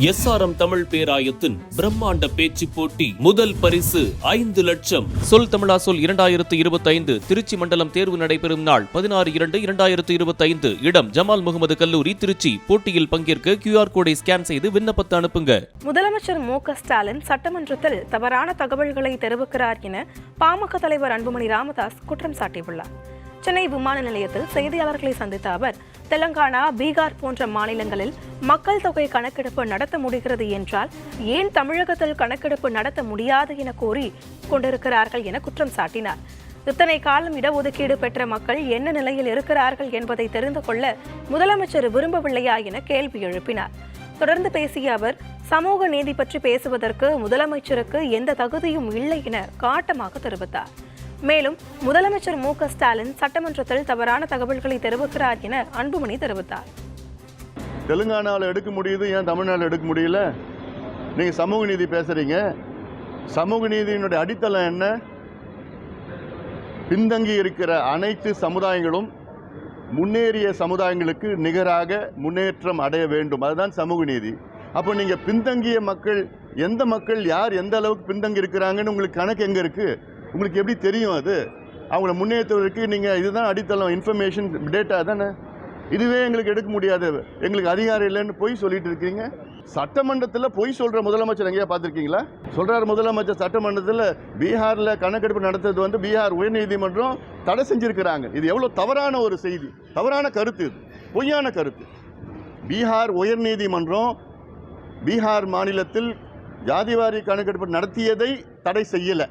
SRM Tamil பேராயத்தின் பிரம்மாண்ட பேச்சு போட்டி முதல் பரிசு ஐந்து லட்சம். சொல் தமிழா சொல் இரண்டாயிரத்து இருபத்தைந்து திருச்சி மண்டலம் தேர்வு நடைபெறும் நாள் பதினாறு இரண்டு இரண்டாயிரத்து இருபத்தைந்து. இடம் ஜமால் முகமது கல்லூரி திருச்சி. போட்டியில் பங்கேற்க கியூஆர் கோடை ஸ்கேன் செய்து விண்ணப்பத்தை அனுப்புங்க. முதலமைச்சர் மு ஸ்டாலின் சட்டமன்றத்தில் தவறான தகவல்களை தெரிவிக்கிறார் என பாமக தலைவர் அன்புமணி ராமதாஸ் குற்றம் சாட்டியுள்ளார். சென்னை விமான நிலையத்தில் செய்தியாளர்களை சந்தித்த அவர் தெலங்கானா பீகார் போன்ற மாநிலங்களில் மக்கள் தொகை கணக்கெடுப்பு நடத்த முடிகிறது என்றால் ஏன் தமிழகத்தில் கணக்கெடுப்பு நடத்த முடியாது என கோரி கொண்டிருக்கிறார்கள் என குற்றம் சாட்டினார். இத்தனை காலம் இடஒதுக்கீடு பெற்ற மக்கள் என்ன நிலையில் இருக்கிறார்கள் என்பதை தெரிந்து கொள்ள முதலமைச்சர் விரும்பவில்லையா என கேள்வி எழுப்பினார். தொடர்ந்து பேசிய அவர் சமூக நீதி பற்றி பேசுவதற்கு முதலமைச்சருக்கு எந்த தகுதியும் இல்லை என காட்டமாக தெரிவித்தார். மேலும் முதலமைச்சர் மு க ஸ்டாலின் சட்டமன்றத்தில் தவறான தகவல்களை தெரிவிக்கிறார் என அன்புமணி தெரிவித்தார். தெலுங்கானாவில் எடுக்க முடியுது ஏன் தமிழ்நாட்டில் எடுக்க முடியல? நீங்கள் சமூக நீதி பேசுகிறீங்க சமூக நீதியினுடைய அடித்தளம் என்ன? பின்தங்கி இருக்கிற அனைத்து சமுதாயங்களும் முன்னேறிய சமுதாயங்களுக்கு நிகராக முன்னேற்றம் அடைய வேண்டும். அதுதான் சமூக நீதி. அப்போ நீங்கள் பின்தங்கிய மக்கள் எந்த மக்கள் யார் எந்த அளவுக்கு பின்தங்கி இருக்கிறாங்கன்னு உங்களுக்கு கணக்கு எங்கே இருக்குது உங்களுக்கு எப்படி தெரியும் அது? அவங்கள முன்னேற்றுவதற்கு நீங்கள் இதுதான் அடித்தளம் இன்ஃபர்மேஷன் டேட்டா தானே? இதுவே எங்களுக்கு எடுக்க முடியாது. எங்களுக்கு அதிகாரம் இல்லைன்னு பொய் சொல்லிட்டு இருக்கீங்க. சட்டமன்றத்தில் பொய் சொல்கிற முதலமைச்சர் எங்கேயா பார்த்துருக்கீங்களா? சொல்கிறார் முதலமைச்சர் சட்டமன்றத்தில் பீகாரில் கணக்கெடுப்பு நடத்துறது வந்து பீகார் உயர்நீதிமன்றம் தடை செஞ்சுருக்கிறாங்க. இது எவ்வளோ தவறான ஒரு செய்தி. தவறான கருத்து இது. பொய்யான கருத்து. பீகார் உயர்நீதிமன்றம் பீகார் மாநிலத்தில் ஜாதிவாரி கணக்கெடுப்பு நடத்தியதை தடை செய்யலை.